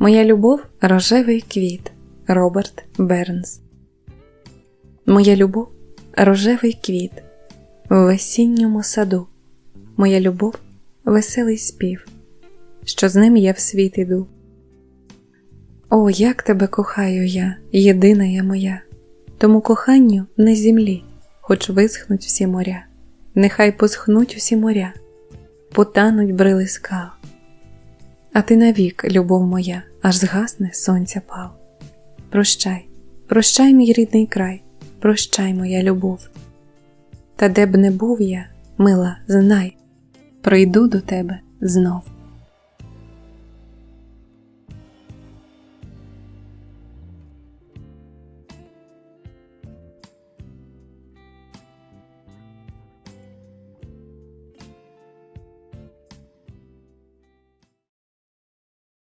Моя любов рожевий квіт Роберт Бернс. Моя любов рожевий квіт в весінньому саду. Моя любов веселий спів, що з ним я в світ іду. О, як тебе кохаю я, єдина я моя, тому коханню на землі, хоч висхнуть всі моря, нехай посхнуть усі моря, потануть брили скал. А ти навік, любов моя, аж згасне сонця пал. Прощай, прощай, мій рідний край, прощай, моя любов. Та де б не був я, мила, знай, прийду до тебе знов.